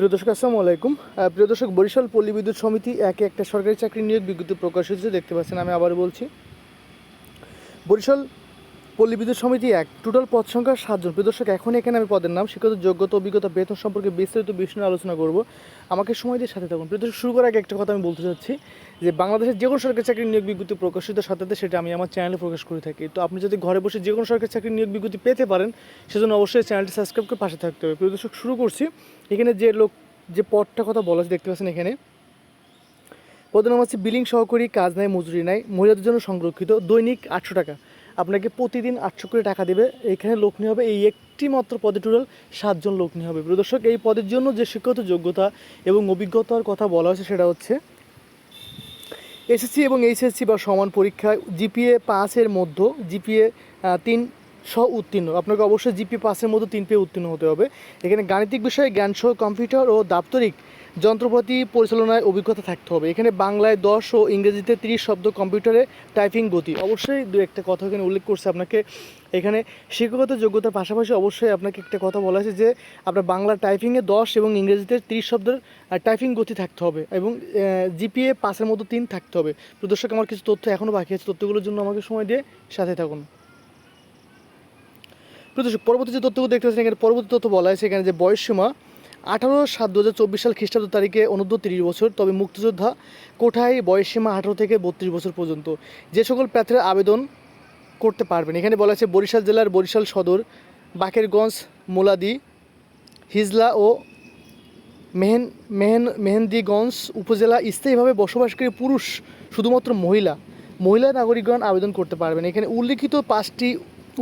প্রিয় দর্শক আসসালামু আলাইকুম। প্রিয় দর্শক বরিশাল পল্লী বিদ্যুৎ সমিতি একে একটা সরকারি চাকরি নিয়োগ বিজ্ঞপ্তি প্রকাশ হয়েছে, দেখতে পাচ্ছেন আমি আবার বলছি। বরিশাল পল্লী বিদ্যুৎ সমিতি এক। টোটাল পদ সংখ্যা সাতজন। প্রদর্শক এখন এখানে আমি পদের নাম শিক্ষত যোগ্যতা, অভিজ্ঞতা, বেতন সম্পর্কে বিস্তারিত বিষয় নিয়ে আলোচনা করব। আমাকে সময় দিয়ে সাথে থাকুন। প্রদর্শক শুরু করার আগে একটা কথা আমি বলতে চাচ্ছি যে, বাংলাদেশের যে কোনো সরকারি চাকরি নিয়োগ বিজ্ঞপ্তি প্রকাশিত সাথে সেটা আমি আমার চ্যানেলে প্রকাশ করে থাকি। তো আপনি যদি ঘরে বসে যে কোনো সরকারি চাকরি নিয়োগ বিজ্ঞপ্তি পেতে পারেন, সেজন্য অবশ্যই চ্যানেলটি সাবস্ক্রাইব করে পাশে থাকতে হবে। প্রদর্শক শুরু করছি। এখানে যে লোক, যে পদটা কথা বলা দেখতে পাচ্ছেন এখানে। পদের নাম হচ্ছে বিলিং সহকারী, কাজ নাই, মজুরি নাই, মহিলাদের জন্য সংরক্ষিত, দৈনিক আটশো টাকা। আপনাকে প্রতিদিন আটশো কোটি টাকা দেবে। এখানে লোক নিয়ে হবে। এই একটি মাত্র পদে টোটাল সাতজন লোক নিয়ে হবে। প্রদর্শক এই পদের জন্য যে শিক্ষাগত যোগ্যতা এবং অভিজ্ঞতার কথা বলা হয়েছে সেটা হচ্ছে এসএসসি এবং এইচএসসি বা সমান পরীক্ষায় জিপিএ পাঁচের মধ্য, জিপিএ তিন সহ উত্তীর্ণ। আপনাকে অবশ্যই জিপি পাসের মতো তিন পেয়ে উত্তীর্ণ হতে হবে। এখানে গাণিতিক বিষয়ে জ্ঞান সহ কম্পিউটার ও দাপ্তরিক যন্ত্রপাতি পরিচালনায় অভিজ্ঞতা থাকতে হবে। এখানে বাংলায় দশ ও ইংরেজিতে তিরিশ শব্দ কম্পিউটারে টাইপিং গতি। অবশ্যই দু একটা কথা এখানে উল্লেখ করছে আপনাকে। এখানে শিক্ষাগত যোগ্যতার পাশাপাশি অবশ্যই আপনাকে একটা কথা বলা হয়েছে যে, আপনার বাংলা টাইপিংয়ে দশ এবং ইংরেজিতে তিরিশ শব্দের টাইপিং গতি থাকতে হবে এবং জিপিএ পাঁচের মতো তিন থাকতে হবে। প্রদর্শক আমার কিছু তথ্য এখনও বাকি আছে। তথ্যগুলোর জন্য আমাকে সময় দিয়ে সাথে থাকুন। প্রদর্শক পরবর্তী যে তথ্যগুলো দেখতে পাচ্ছেন, এখানে পরবর্তী তথ্য বলা হয়েছে, এখানে যে বয়সসীমা, আঠারো সাত দু সাল খ্রিস্টাব্দ তারিখে অনূর্ধ্ব তিরিশ বছর, তবে মুক্তিযোদ্ধা কোঠায় বয়সসীমা আঠারো থেকে বত্রিশ বছর পর্যন্ত। যে সকল প্রার্থীরা আবেদন করতে পারবেন, এখানে বলা আছে বরিশাল জেলার বরিশাল সদর, বাকেরগঞ্জ, মোলাদি, হিজলা ও মেহেন মেহেন, মেহেন্দিগঞ্জ উপজেলা স্থায়ীভাবে বসবাসকারী পুরুষ শুধুমাত্র মহিলা মহিলা নাগরিকগণ আবেদন করতে পারবেন। এখানে উল্লিখিত পাঁচটি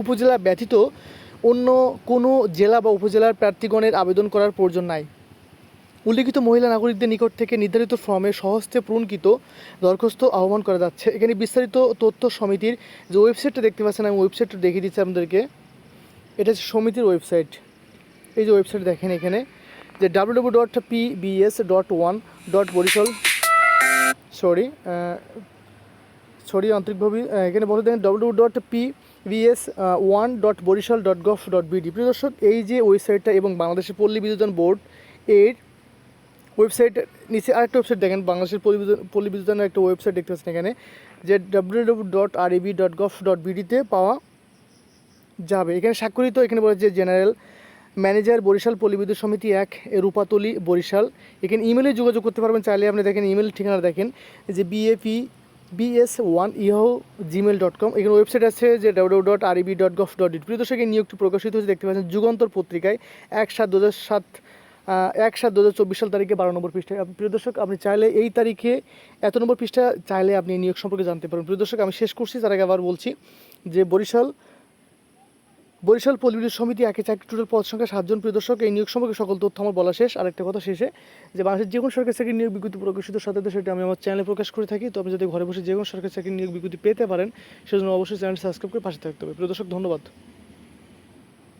উপজেলা ব্যতীত অন্য কোনো জেলা বা উপজেলার প্রার্থীগণের আবেদন করার প্রয়োজন নাই। উল্লিখিত মহিলা নাগরিকদের নিকট থেকে নির্ধারিত ফর্মে সহস্তে পূরণকৃত দরখাস্ত আহ্বান করা যাচ্ছে। এখানে বিস্তারিত তথ্য সমিতির যে ওয়েবসাইটটা দেখতে পাচ্ছেন, আমি ওয়েবসাইটটা দেখিয়ে দিচ্ছি আপনাদেরকে। এটা হচ্ছে সমিতির ওয়েবসাইট। এই যে ওয়েবসাইট দেখেন এখানে, যে W W dot PBS dot one dot Barishal sorry sorry, আন্তরিকভাবে এখানে বলে দেখেন W dot P VS one dot Barishal dot gov dot BD প্রিয় দর্শক, এই যে ওয়েবসাইটটা এবং বাংলাদেশের পল্লী বিদ্যুতায়ন বোর্ড, এর ওয়েবসাইট, নিচে আরেকটা ওয়েবসাইট দেখেন, বাংলাদেশের পল্লী বিদ্যুতায়নের একটা ওয়েবসাইট দেখতে পাচ্ছেন এখানে, যে W W dot R E B dot gov dot বিডিতে পাওয়া যাবে। এখানে স্বাক্ষরিত, এখানে বলে যে জেনারেল ম্যানেজার বরিশাল পল্লী বিদ্যুৎ সমিতি এক, রূপাতলি বরিশাল। এখানে ইমেলে যোগাযোগ করতে পারবেন, চাইলে আপনি দেখেন, ইমেল ঠিকানা দেখেন, যে বিএপি বিএস ওয়ান ইহো জিমেল ডট কম এখানে ওয়েবসাইট আছে যে W dot RB dot gov dot it প্রিয় দর্শক এই নিয়োগটি প্রকাশিত হয়েছে, দেখতে পাচ্ছেন যুগান্তর পত্রিকায় এক সাত দু সাত এক সাত দু সাল তারিখে বারো নম্বর পৃষ্ঠায়। প্রিয় দর্শক, আপনি চাইলে এই তারিখে এত নম্বর পৃষ্ঠা চাইলে আপনি নিয়োগ সম্পর্কে জানতে পারেন। প্রিয় দর্শক, আমি শেষ করছি, তার আগে আবার বলছি যে বরিশাল বরিশাল পল্লী সমিতি একে চাকরি টুটের পদ সংখ্যা সাতজন প্রিয়দর্শক এই নিয়োগ সম্পর্কে সকল তথ্য আমার বলা শেষ। আরেকটা কথা শেষে, যে বাংলাদেশের যে কোনো সরকারি চাকরি নিয়োগ বিজ্ঞপ্তি প্রকাশিত সাথে সাথে সেটা আমি আমার চ্যানেলে প্রকাশ করে থাকি। তো আপনি যদি ঘরে বসে যে কোনো সরকারি চাকরি নিয়োগ বিজ্ঞপ্তি পেতে পারেন, সেজন্য অবশ্যই চ্যানেল সাবস্ক্রাইব করে পাশে থাকতে হবে। প্রদর্শক ধন্যবাদ।